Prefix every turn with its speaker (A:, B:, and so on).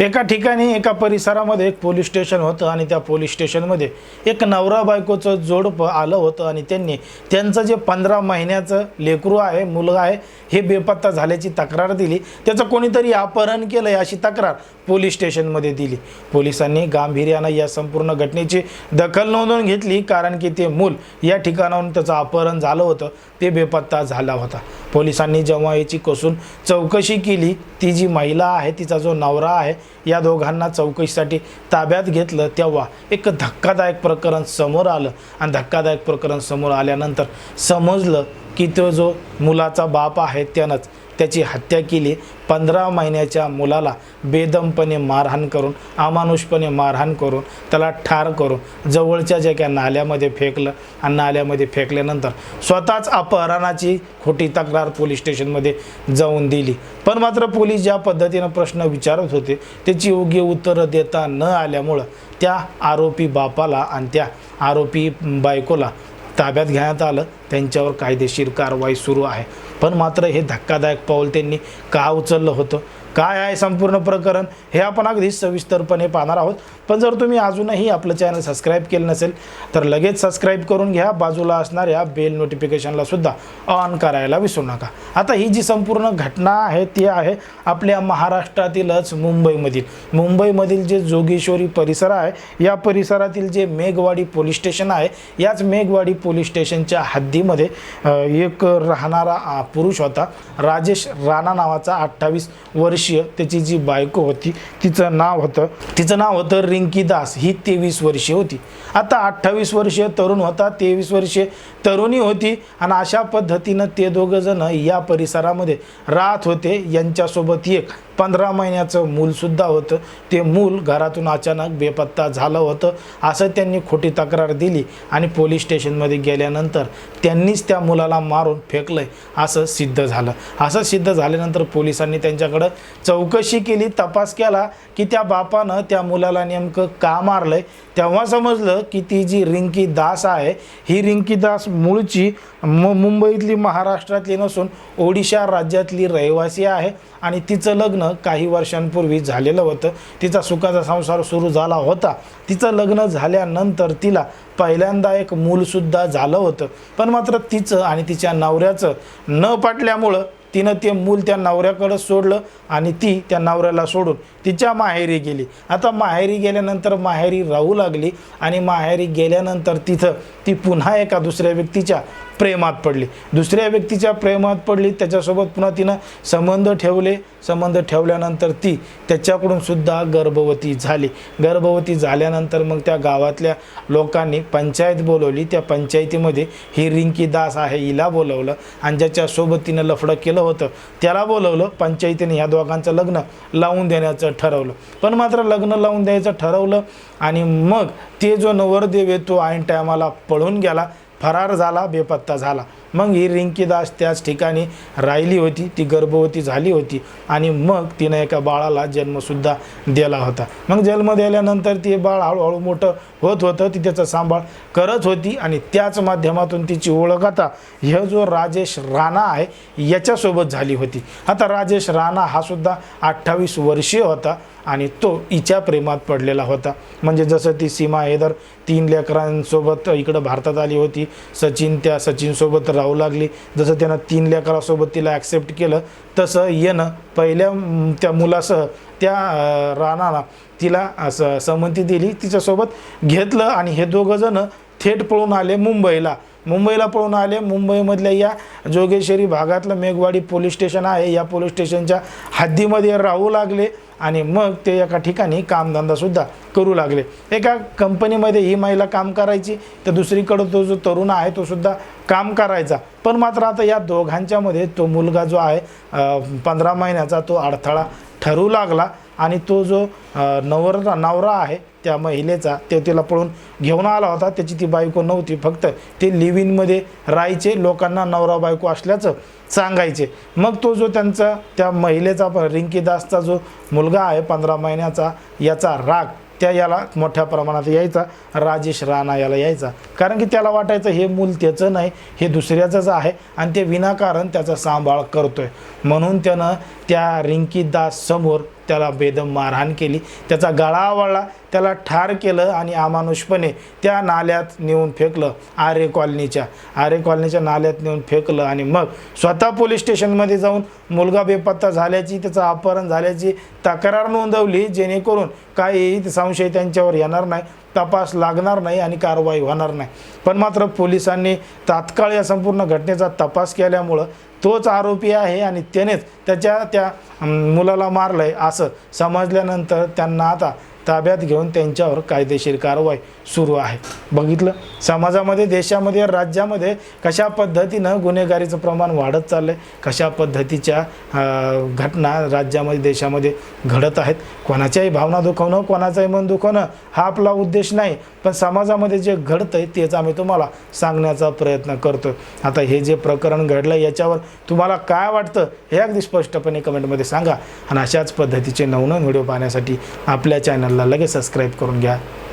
A: एका ठिकाणी एका परिसरामध्ये एक पोलीस स्टेशन होतं आणि त्या पोलीस स्टेशनमध्ये एक नवरा बायकोचं जोडपं आलं होतं आणि त्यांनी त्यांचं जे पंधरा महिन्याचं लेकरू आहे मुलगा आहे हे बेपत्ता झाल्याची तक्रार दिली. त्याचं कोणीतरी अपहरण केलं आहे अशी तक्रार पोलीस स्टेशनमध्ये दिली. पोलिसांनी गांभीर्यानं या संपूर्ण घटनेची दखल नोंदवून घेतली कारण की ते मूल या ठिकाणाहून त्याचं अपहरण झालं होतं ते बेपत्ता झाला होता. पोलिसांनी जेव्हा याची कसून चौकशी केली ती जी महिला आहे तिचा जो नवरा आहे या दोघांना चौकशीसाठी ताब्यात घेतलं तेव्हा एक धक्कादायक प्रकरण समोर आलं. आणि धक्कादायक प्रकरण समोर आल्यानंतर समजलं की तो जो मुलाचा बाप आहे त्यानंच त्याची हत्या केली. पंधरा महिन्याच्या मुलाला बेदमपणे मारहाण करून अमानुषपणे मारहाण करून त्याला ठार करून जवळच्या ज्या काय नाल्यामध्ये फेकलं आणि नाल्यामध्ये फेकल्यानंतर स्वतःच अपहरणाची खोटी तक्रार पोलीस स्टेशनमध्ये जाऊन दिली. पण मात्र पोलीस ज्या पद्धतीनं प्रश्न विचारत होते त्याची योग्य उत्तरं देता न आल्यामुळं त्या आरोपी बापाला आणि त्या आरोपी बायकोला ताब्यात घेण्यात आलं. त्यांच्यावर कायदेशीर कारवाई सुरू आहे. पण मात्र हे धक्कादायक पाऊल त्यांनी का उचललं होतं? काय आहे संपूर्ण प्रकरण हे आपण अगदी सविस्तरपणे पाहणार आहोत. पण जर तुम्ही अजूनही आपलं चॅनल सबस्क्राईब केलं नसेल तर लगेच सबस्क्राईब करून घ्या. बाजूला असणाऱ्या बेल नोटिफिकेशनला सुद्धा ऑन करायला विसरू नका. आता ही जी संपूर्ण घटना आहे ती आहे आपल्या महाराष्ट्रातीलच मुंबईमधील. मुंबईमधील जे जोगेश्वरी परिसर आहे या परिसरातील जे मेघवाडी पोलीस स्टेशन आहे याच मेघवाडी पोलीस स्टेशनच्या हद्दीमध्ये एक राहणारा पुरुष होता. राजेश राणा नावाचा अठ्ठावीस वर्ष वर्षीय त्याची जी बायको होती तिचं नाव होतं तिचं नाव होतं रिंकी दास. ही तेवीस वर्षीय होती. आता अठ्ठावीस वर्षीय तरुण होता तेवीस वर्षीय तरुणी होती आणि अशा पद्धतीनं ते दोघंजणं या परिसरामध्ये राहत होते. यांच्यासोबत एक पंधरा महिन्याचं मूलसुद्धा होतं. ते मूल घरातून अचानक बेपत्ता झालं होतं असं त्यांनी खोटी तक्रार दिली आणि पोलीस स्टेशनमध्ये गेल्यानंतर त्यांनीच त्या मुलाला मारून फेकलं आहे असं सिद्ध झालं. असं सिद्ध झाल्यानंतर पोलिसांनी त्यांच्याकडं चौकशी केली तपास केला की त्या बापानं त्या मुलाला नेमकं का मारलंय. तेव्हा समजलं की ती जी रिंकी दास आहे ही रिंकी दास मूळची मु मुंबईतली महाराष्ट्रातली नसून ओडिशा राज्यातली रहिवासी आहे आणि तिचं लग्न काही वर्षांपूर्वी झालेलं होतं. तिचा सुखाचा संसार सुरू झाला होता. तिचं लग्न झाल्यानंतर तिला पहिल्यांदा एक मूलसुद्धा झालं होतं. पण मात्र तिचं आणि तिच्या नवऱ्याचं न पाटल्यामुळं तिनं ते मूल त्या नवऱ्याकडं सोडलं आणि ती त्या नवऱ्याला सोडून तिच्या माहेरी गेली. आता माहेरी गेल्यानंतर माहेरी राहू लागली आणि माहेरी गेल्यानंतर तिथं ती पुन्हा एका दुसऱ्या व्यक्तीच्या प्रेमात पडली. दुसऱ्या व्यक्तीच्या प्रेमात पडली त्याच्यासोबत पुन्हा तिनं संबंध ठेवले. संबंध ठेवल्यानंतर ती त्याच्याकडून सुद्धा गर्भवती झाली. गर्भवती झाल्यानंतर मग त्या गावातल्या लोकांनी पंचायत बोलवली. त्या पंचायतीमध्ये ही रिंकी दास आहे हिला बोलवलं आणि ज्याच्यासोबत तिनं लफडं केलं होतं. त्याला बोलवलं पंचायतीने ह्या दोघांचं लग्न लावून देण्याचं ठरवलं. पण मात्र लग्न लावून द्यायचं ठरवलं आणि मग ते जो नवरदेव आहे तो ऐन टायमाला पळून गेला. फरार झाला बेपत्ता झाला. मग ही रिंकीदास त्याच ठिकाणी राहिली होती ती गर्भवती झाली होती आणि मग तिनं एका बाळाला जन्मसुद्धा दिला होता. मग जन्म दिल्यानंतर ते बाळ हळूहळू मोठं होत होतं ती त्याचा सांभाळ करत होती आणि त्याच माध्यमातून तिची ओळख आता ह्या जो राजेश राणा आहे याच्यासोबत झाली होती. आता राजेश राणा हा सुद्धा अठ्ठावीस वर्षीय होता आणि तो हिच्या प्रेमात पडलेला होता. म्हणजे जसं ती सीमा हेदर तीन लेकरांसोबत इकडं भारतात आली होती सचिन त्या सचिनसोबत राहू लागली. जसं त्यानं तीन लेकरासोबत तिला ॲक्सेप्ट केलं तसं येणं पहिल्या त्या मुलासह त्या राणाला तिला असं संमती दिली. तिच्यासोबत घेतलं आणि हे दोघं जण थेट पळून आले मुंबईला. मुंबईला पळून आले. मुंबईमधल्या या जोगेश्वरी भागातलं मेघवाडी पोलीस स्टेशन आहे. या पोलीस स्टेशनच्या हद्दीमध्ये राहू लागले आणि मग ते एका ठिकाणी कामधंदासुद्धा करू लागले. एका कंपनीमध्ये ही महिला काम करायची तर दुसरीकडं तो जो तरुण आहे तो सुद्धा काम करायचा. पण मात्र आता या दोघांच्यामध्ये तो मुलगा जो आहे पंधरा महिन्याचा तो अडथळा ठरू लागला. आणि तो जो नवर नवरा आहे त्या महिलेचा ते तिला पळून घेऊन आला होता. त्याची ती बायको नव्हती. फक्त ते लिव्ह इनमध्ये राहायचे. लोकांना नवरा बायको असल्याचं सांगायचे. मग तो जो त्यांचा त्या महिलेचा प- रिंकी दासचा जो मुलगा आहे पंधरा महिन्याचा याचा राग त्या याला मोठ्या प्रमाणात यायचा. राजेश राणा याला यायचा. कारण की त्याला वाटायचं हे मूल त्याचं नाही हे दुसऱ्याचंच आहे आणि ते विनाकारण त्याचा सांभाळ करतोय. म्हणून त्यानं त्या रिंकी दास समोर त्याला बेदम मारहाण केली. त्याचा गळा आवळला. त्याला ठार केलं आणि अमानुषपणे त्या नाल्यात नेऊन फेकलं आरे कॉलनीच्या. आरे कॉलनीच्या नाल्यात नेऊन फेकलं आणि मग स्वतः पोलीस स्टेशनमध्ये जाऊन मुलगा बेपत्ता झाल्याची त्याचं अपहरण झाल्याची तक्रार नोंदवली जेणेकरून काही संशय त्यांच्यावर येणार नाही तपास लागणार नाही आणि कारवाई होणार नाही. पण मात्र पोलिसांनी तात्काळ या संपूर्ण घटनेचा तपास केल्यामुळं तोच आरोपी आहे आणि त्यानेच त्याच्या त्या मुलाला मारलं आहे असं समजल्यानंतर त्यांना आता ताब्यात घेऊन त्यांच्यावर कायदेशीर कारवाई सुरू आहे. बघितलं? समाजामध्ये देशामध्ये राज्यामध्ये कशा पद्धतीनं गुन्हेगारीचं प्रमाण वाढत चाललं आहे कशा पद्धतीच्या घटना राज्यामध्ये देशामध्ये घडत आहेत? कोणाच्याही भावना दुखवणं कोणाचंही मन दुखवणं हा आपला उद्देश नाही. पण समाजामध्ये जे घडतं आहे तेच आम्ही तुम्हाला सांगण्याचा प्रयत्न करतो आता हे जे प्रकरण घडलं याच्यावर तुम्हाला काय वाटतं हे अगदी स्पष्टपणे कमेंटमध्ये सांगा. आणि अशाच पद्धतीचे नवनवीन व्हिडिओ पाहण्यासाठी आपल्या चॅनलला लगेच सबस्क्राईब करून घ्या.